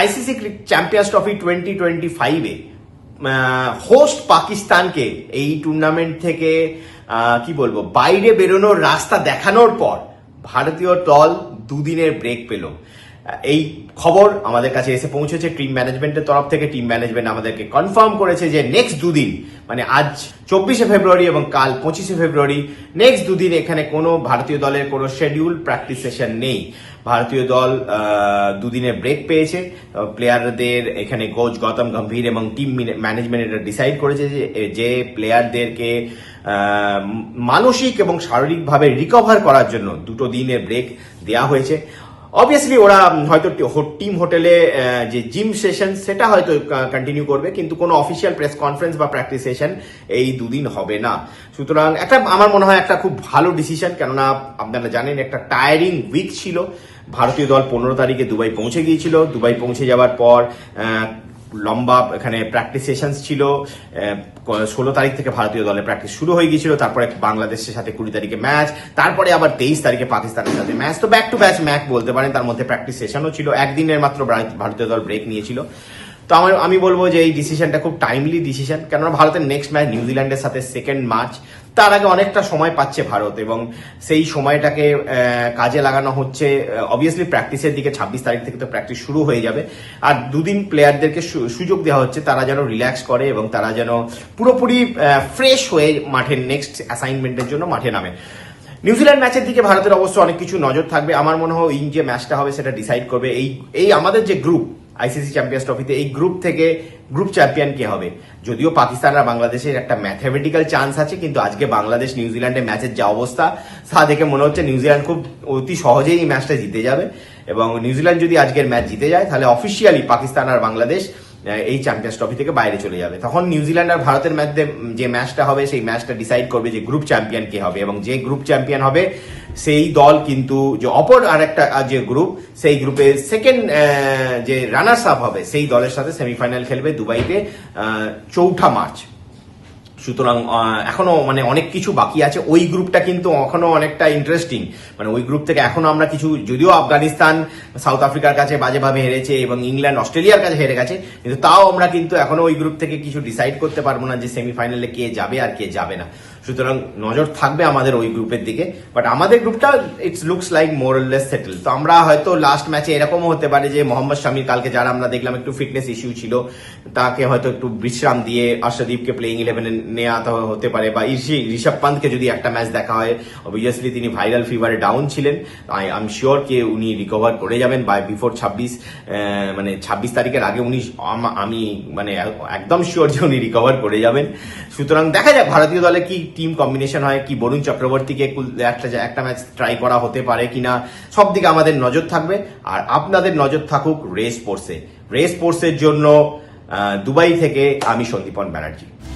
ICC Champions Trophy twenty twenty ফাইভে host পাকিস্তানকে এই টুর্নামেন্ট থেকে কি বলব, বাইরে বেরোনোর রাস্তা দেখানোর পর ভারতীয় দল দুদিনের ব্রেক পেল। এই খবর আমাদের কাছে এসে পৌঁছেছে। টিম ম্যানেজমেন্টের তরফ থেকে টিম ম্যানেজমেন্ট আমাদেরকে কনফার্ম করেছে যে নেক্সট দুদিন মানে আজ চব্বিশে ফেব্রুয়ারি এবং কাল পঁচিশে ফেব্রুয়ারি নেক্সট দুদিন এখানে কোনো ভারতীয় দলের কোনো শেডিউল প্র্যাকটিস সেশন নেই। ভারতীয় দল দুদিনের ব্রেক পেয়েছে। প্লেয়ারদের এখানে কোচ গৌতম গম্ভীর এবং টিম ম্যানেজমেন্ট এটা ডিসাইড করেছে যে যে প্লেয়ারদেরকে মানসিক এবং শারীরিকভাবে রিকভার করার জন্য দুটো দিনের ব্রেক দেওয়া হয়েছে। অবভিয়াসলি ওরা হয়তো টিম হোটেলে যে জিম সেশন সেটা হয়তো কন্টিনিউ করবে, কিন্তু কোনো অফিসিয়াল প্রেস কনফারেন্স বা প্র্যাকটিস সেশন এই দুদিন হবে না। সুতরাং একটা, আমার মনে হয় একটা খুব ভালো ডিসিশন কেননা আপনারা জানেন, একটা টায়ারিং উইক ছিল। ভারতীয় দল পনেরো তারিখে দুবাই পৌঁছে গিয়েছিল। দুবাই পৌঁছে যাওয়ার পর লম্বা, এখানে প্র্যাকটিস সেশনস ছিল। ষোলো তারিখ থেকে ভারতীয় দলে প্র্যাকটিস শুরু হয়ে গিয়েছিল। তারপরে বাংলাদেশের সাথে কুড়ি তারিখে ম্যাচ তারপরে আবার তেইশ তারিখে পাকিস্তানের সাথে ম্যাচ তো ব্যাক টু ব্যাচ ম্যাচ বলতে পারেন, তার মধ্যে প্র্যাকটিস সেশনও ছিল। একদিনের মাত্র ভারতীয় দল ব্রেক নিয়েছিল। তো আমার আমি বলব যে এই ডিসিশনটা খুব টাইমলি ডিসিশন কেননা ভারতের নেক্সট ম্যাচ নিউজিল্যান্ডের সাথে সেকেন্ড মার্চ তার আগে অনেকটা সময় পাচ্ছে ভারত এবং সেই সময়টাকে কাজে লাগানো হচ্ছে। অবভিয়াসলি প্র্যাকটিসের দিকে ছাব্বিশ তারিখ থেকে তো প্র্যাকটিস শুরু হয়ে যাবে। আর দুদিন প্লেয়ারদেরকে সুযোগ দেওয়া হচ্ছে, তারা যেন রিল্যাক্স করে এবং তারা যেন পুরোপুরি ফ্রেশ হয়ে মাঠের নেক্সট অ্যাসাইনমেন্টের জন্য মাঠে নামে। নিউজিল্যান্ড ম্যাচের দিকে ভারতের অবশ্য অনেক কিছু নজর থাকবে। আমার মনে হয় এই যে ম্যাচটা হবে, সেটা ডিসাইড করবে। এই এই আমাদের যে গ্রুপ আইসিসি চ্যাম্পিয়ন্স ট্রফিতে এই গ্রুপ থেকে গ্রুপ চ্যাম্পিয়ন কে হবে? যদিও পাকিস্তান আর বাংলাদেশের একটা ম্যাথামেটিক্যাল চান্স আছে, কিন্তু আজকে বাংলাদেশ নিউজিল্যান্ডের ম্যাচের যা অবস্থা, তা দেখে মনে হচ্ছে নিউজিল্যান্ড খুব অতি সহজেই এই ম্যাচটা জিতে যাবে। এবং নিউজিল্যান্ড যদি আজকের ম্যাচ জিতে যায়, তাহলে অফিসিয়ালি পাকিস্তান আর বাংলাদেশ এই চ্যাম্পিয়ন্স ট্রফি থেকে বাইরে চলে যাবে। তখন নিউজিল্যান্ড আর ভারতের মধ্যে যে ম্যাচটা হবে, সেই ম্যাচটা ডিসাইড করবে যে গ্রুপ চ্যাম্পিয়ন কে হবে এবং যে গ্রুপ চ্যাম্পিয়ন হবে, সেই দল কিন্তু যে অপর আর একটা যে গ্রুপ সেই গ্রুপে সেকেন্ড যে রানার্স আপ হবে, সেই দলের সাথে সেমিফাইনাল খেলবে দুবাইতে চৌঠা মার্চ সুতরাং এখনও মানে অনেক কিছু বাকি আছে। ওই গ্রুপটা কিন্তু এখনও অনেকটা ইন্টারেস্টিং মানে ওই গ্রুপ থেকে এখনও আমরা কিছু, যদিও আফগানিস্তান, সাউথ আফ্রিকার কাছে বাজেভাবে হেরেছে এবং ইংল্যান্ড, অস্ট্রেলিয়ার কাছে হেরে গেছে, কিন্তু তাও আমরা কিন্তু এখনও ওই গ্রুপ থেকে কিছু ডিসাইড করতে পারব না যে সেমিফাইনালে কে যাবে আর কে যাবে না। সুতরাং নজর থাকবে আমাদের ওই গ্রুপের দিকে। বাট আমাদের গ্রুপটা it's looks like more or less settle তো আমরা হয়তো লাস্ট ম্যাচে এরকমও হতে পারে যে মোহাম্মদ শামির কালকে যারা আমরা দেখলাম একটু ফিটনেস ইস্যু ছিল, তাকে হয়তো একটু বিশ্রাম দিয়ে আর্শদীপকে প্লেইং ইলেভেনে নেওয়া হতে পারে বা ইসি ঋষভ পান্তকে যদি একটা ম্যাচ দেখা হয় অবভিয়াসলি তিনি ভাইরাল ফিভারে ডাউন ছিলেন। আই এম শিওর কে উনি রিকভার করে যাবেন বাই বিফোর ছাব্বিশ মানে ছাব্বিশ তারিখের আগে উনি আম- আমি মানে একদম শিওর যে উনি রিকভার করে যাবেন। সুতরাং দেখা যাক ভারতীয় দলে কি টিম কম্বিনেশন হয়, কি বরুণ চক্রবর্তীকে একটা একটা ম্যাচ ট্রাই করা হতে পারে কিনা, সব দিকে আমাদের নজর থাকবে। আর আপনাদের নজর থাকুক রেস স্পোর্টসে রেস স্পোর্টসের জন্য দুবাই থেকে আমি সন্দীপন ব্যানার্জি।